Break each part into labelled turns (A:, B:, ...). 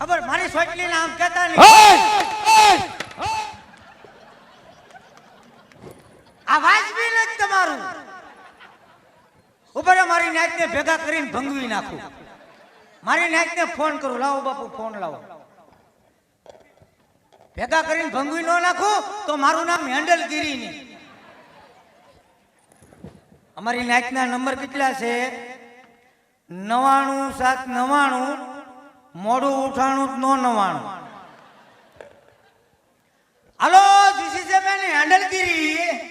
A: ખબર? મારી સોટલી નામ કહેતા નહીં. આ વાજબી નથી તમારું. ઉપર મારી નાચને ભેગા કરીને ભંગવી નાખું. મારી નાચને ફોન કરું. લાવો બાપુ ફોન લાવો. ભેગા કરીને ભંગવી ન નાખું તો મારું નામ હેન્ડલગીરી નહીં અમારી નાચના નંબર કેટલા છે? નવાણું સાત નવાણું મોડું ઉઠાણું નો નવાણું હાલો ધીસ ઇઝ મેન હેન્ડલગીરી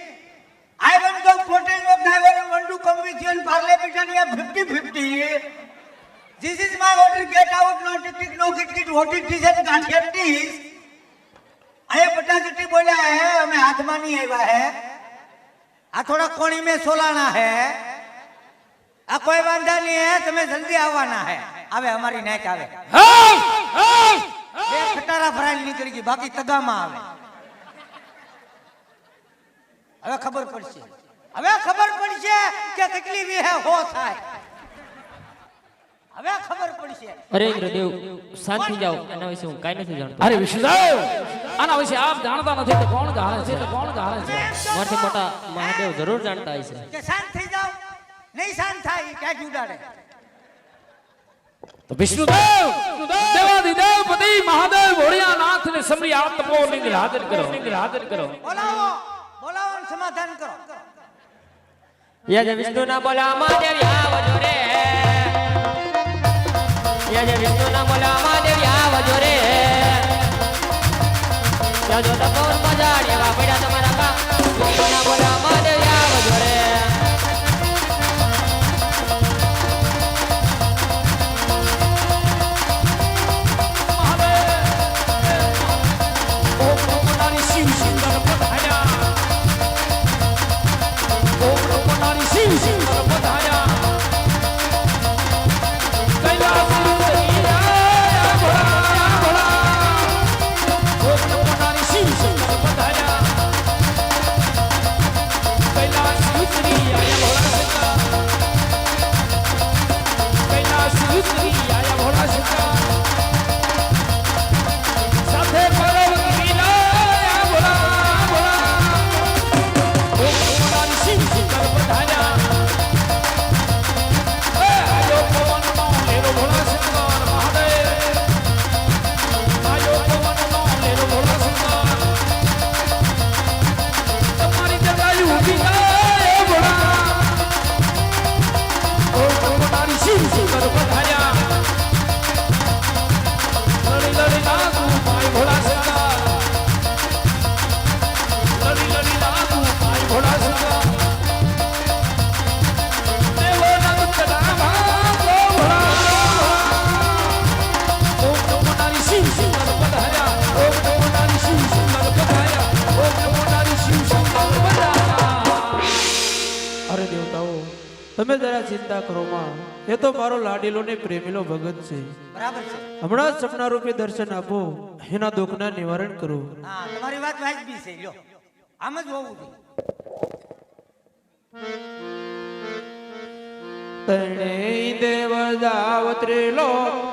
A: to come with you in parliament and we are 50-50. This is my order, get out, no ticket, no ticket, what it is and can't get this. અહીંયા પચાસ બોલ્યા હે અમે હાથમાં નહીં આવ્યા હે આ થોડા કોણી મેં સોલાના હે આ કોઈ વાંધા નહીં હે તમે જલ્દી આવવાના હે આવે અમારી નાચ આવે. બે ખટારા ભરાઈ નીકળી ગઈ બાકી તગામાં આવે. હવે ખબર પડશે. હવે ખબર પડશે કે કેટલી વિહે હો થાય. હવે ખબર પડશે.
B: અરે ઇન્દ્રદેવ શાંતિ જાઓ. એના વિશે હું કાઈ નથી જાણતો.
C: અરે વિષ્ણુદેવ! આના વિશે આપ જાણતા નથી તો કોણ જાણે છે તો કોણ જાણે છે?
B: મારાથી મોટા મહાદેવ જરૂર જાણતા હશે
A: કે શાંત થઈ જાઓ. નહીં શાંત થાય ક્યાંક ઉડાડે?
C: તો વિષ્ણુદેવ દેવાધિદેવ પતિ મહાદેવ ભોળિયાનાથ ને સમરી આપ તપો લિંગ હાજર કરો લિંગ હાજર કરો
A: બોલાવો બોલાવો ને સમાધાન કરો
B: યજ વિષ્ણુ ના બોલા મહાદેવ આવજો રે યજ વિષ્ણુ ના બોલા મહાદેવ આવજો રે યજો તપોર મજાડ્યા પડ્યા તમારા કા વિષ્ણુ ના બોલા
D: તમે જરા ચિંતા કરો માં. એ તો મારો લાડીલો ને પ્રેમીલો ભગત છે.
A: બરાબર છે.
D: હમણાં સપના રૂપે દર્શન આપો એના દુઃખના નિવારણ કરો.
A: હા તમારી વાત વાજબી છે લ્યો. આમ જ હોવું જોઈએ.
D: તણે દેવ જાવત્રેલો કોરે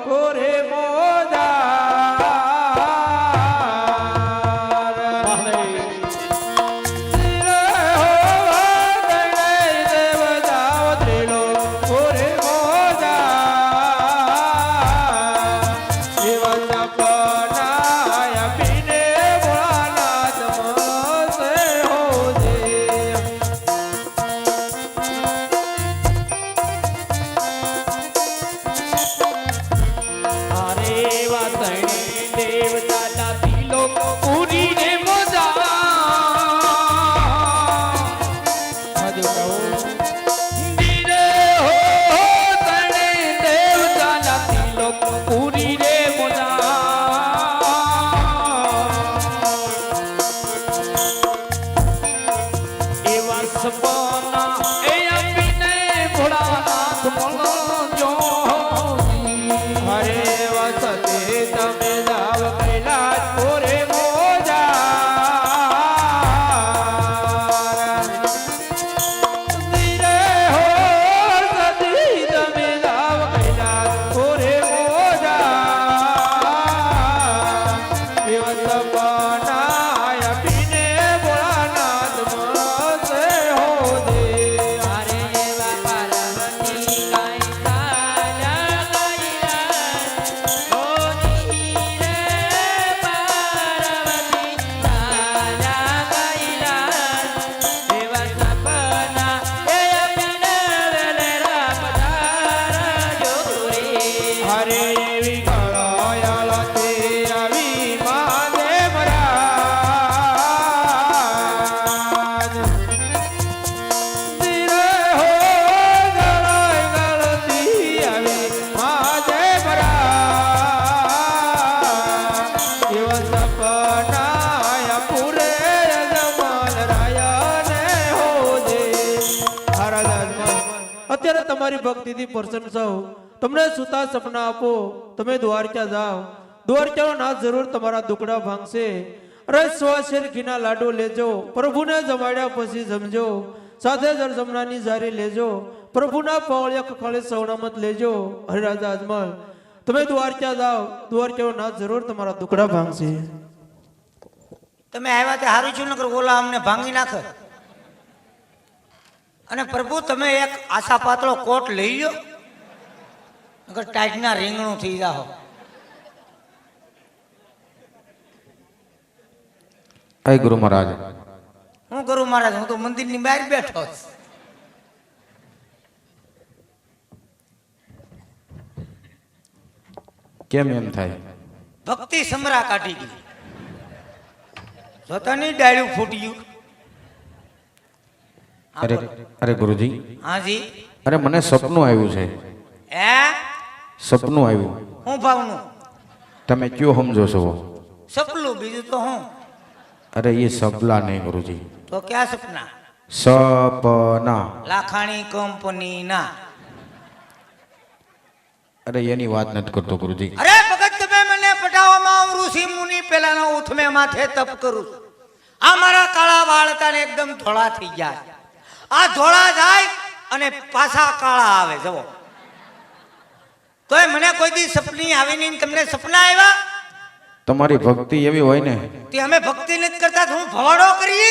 D: Sarva તમારી ભક્તિથી પ્રસન્ન છો તમને સુતા સપના આપો. તમે દ્વારકા જાઓ. દ્વારકાનો નાથ જરૂર તમારા દુકડા ભાંગશે. લાડુ લેજો. પ્રભુને જમાડ્યા પછી જમજો. સાથે જળ જમનાની જારી લેજો. પ્રભુના પવળિયા કખાળે સવણામત લેજો. હરિરાજા અજમલ, તમે દ્વારકા જાઓ. દ્વારકાનો નાથ જરૂર તમારા દુકડા ભાંગશે.
A: તમે આવ્યા તે હારું છું ઓલા અમને ભાંગી નાખે. અને પ્રભુ તમે એક આશા પાતળો કોટ લઈ લો અગર ટાઈટના રીંગણું થઈ જાઓ
E: હે ગુરુ મહારાજ.
A: હું ગુરુ મહારાજ? હું તો મંદિરની બહાર બેઠો છું.
E: કેમ એમ થાય?
A: ભક્તિ સમરા કાઢી ગઈ. જોતાની ડાળ્યું ફૂટી ગયું
E: અરે અરે ગુરુજી.
A: હાજી.
E: અરે મને સપનું આવ્યું છે.
A: એ
E: સપનું આવ્યું.
A: હું ભાવનું?
E: તમે કયો સમજો છો?
A: સપલું બીજું તો હું?
E: અરે એ સપલા નહીં ગુરુજી.
A: તો ક્યાં સપના?
E: સપના.
A: લાખાણી કંપનીના.
E: અરે એની વાત નથી કરતો ગુરુજી.
A: અરે ભગત તમે મને પટાવવામાં હું ઋષિ મુનિ પેલાના ઉથમે માથે તપ કરું આ મારા કાળા વાળ એકદમ ધોળા થઈ ગયા. આ ધોળા જાય અને પાછા કાળા આવે જવો તોય મને કોઈ દી સપની આવી નહીં તમને સપના આવ્યા?
E: તમારી ભક્તિ એવી હોય ને.
A: તે અમે ભક્તિ નથી કરતા હું ભવાડો કરીએ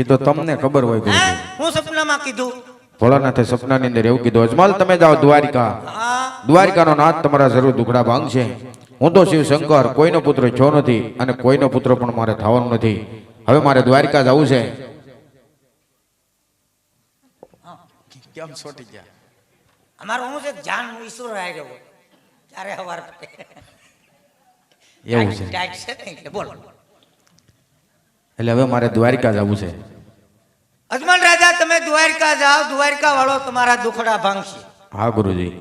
E: એ તો તમને ખબર હોય કે
A: હું સપનામાં કીધું.
E: ભોળાનાથે સપનાની અંદર એવું કીધું અજમાલ તમે જાઓ દ્વારિકા. દ્વારિકાનો નાથ તમારા જરૂર દુખડા ભાંગ છે હું તો શિવ શંકર કોઈનો પુત્ર છો નથી અને કોઈનો પુત્ર પણ મારે થવાનો નથી. હવે મારે દ્વારિકા જવું છે. કેમ છોટી ગયા?
A: અમારો હું છે? જાન ઈશ્વર આવી રહ્યો ત્યારે હવાર
E: એવું છે.
A: ટાઈટ છે ને એટલે બોલ.
E: એટલે હવે મારે દ્વારિકા જવું છે.
A: અજમલ રાજા તમે દ્વારિકા જાઓ. દ્વારિકા વાળો તમારા દુખડા ભાંગશે.
E: હા ગુરુજી.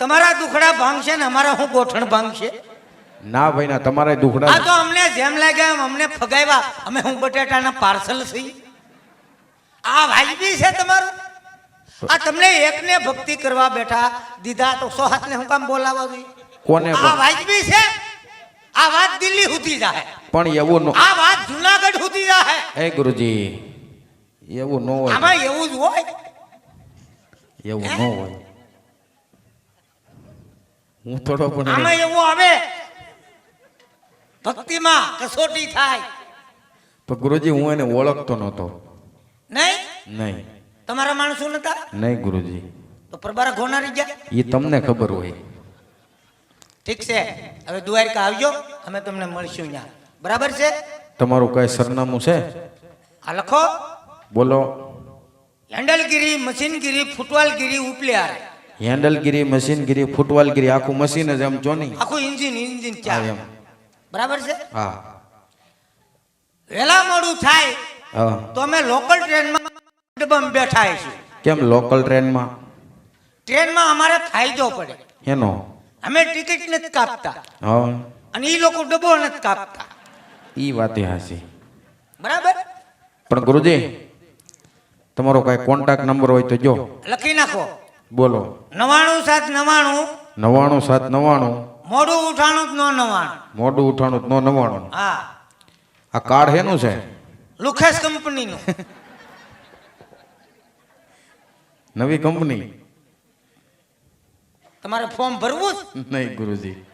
A: તમારા દુખડા ભાંગશે ને અમારા હું ગોઠણ ભાંગશે?
E: ના ભાઈ ના તમારા
A: આ
E: દુખડા
A: તો અમને જેમ લાગ્યા એમ અમને ફગાવ્યા. અમે હું બટેટાના પાર્સલ છીએ આ વાજબી છે તમારું? આ તમને એકને ભક્તિ કરવા બેઠા દીધા તો સો હાથને હું કામ બોલાવવા જોઈએ
E: કોને
A: આ વાજબી છે. આ વાત દિલ્હી સુધી જાય
E: પણ એવું નો
A: આ વાત જુનાગઢ સુધી જાય
E: હે ગુરુજી એવું ન હોય.
A: આમાં એવું જ હોય.
E: એવું ન હોય. હું થોડો પણ
A: આમાં એવું આવે. ભક્તિમાં કસોટી થાય.
E: તો ગુરુજી હું એને ઓળખતો નહોતો.
A: નહીં?
E: નહીં.
A: તમારા માણસો નતા?
E: નહીં ગુરુજી.
A: તો પરબારા ઘોનારી ગયા?
E: એ તમને ખબર હોય.
A: ઠીક છે. હવે દ્વારકા આવજો. અમે તમને મળશું ત્યાં બરાબર છે?
E: તમારું કઈ સરનામું છે?
A: આ લખો.
E: બોલો.
A: હેન્ડલગીરી મશીનગીરી ફૂટવાલગીરી ઉપલિયાર
E: હેન્ડલગીરી મશીનગીરી ફૂટવાલગીરી આખું મશીન જ એમ જોની.
A: આખું ઇન્જિન ઇન્જિન ચાલે
E: એમ.
A: બરાબર છે?
E: હા.
A: વેલા મોડું થાય
E: હા.
A: તો અમે લોકલ ટ્રેનમાં ડબ્બામાં બેઠા છીએ
E: કેમ લોકલ ટ્રેનમાં
A: ટ્રેનમાં અમારે ફાયદો પડે.
E: એનો?
A: અમે ટિકિટ નથી કાપતા.
E: હા.
A: અને એ લોકો ડબ્બો નથી કાપતા.
E: એ વાતે હાસી
A: બરાબર?
E: પણ ગુરુજી તમારો કઈ કોન્ટેક્ટ નંબર હોય તો જો.
A: લખી નાખો.
E: બોલો.
A: નવાણું સાત નવાણું.
E: નવાણું સાત નવાણું.
A: મોડું ઉઠાણું નો નવાણું.
E: મોડું ઉઠાણું નો નવાણું.
A: હા.
E: આ કાર્ડ હેનું છે?
A: લુખેસ કંપનીનું.
E: નવી કંપની.
A: તમારે ફોર્મ ભરવું જ?
E: નહીં ગુરુજી.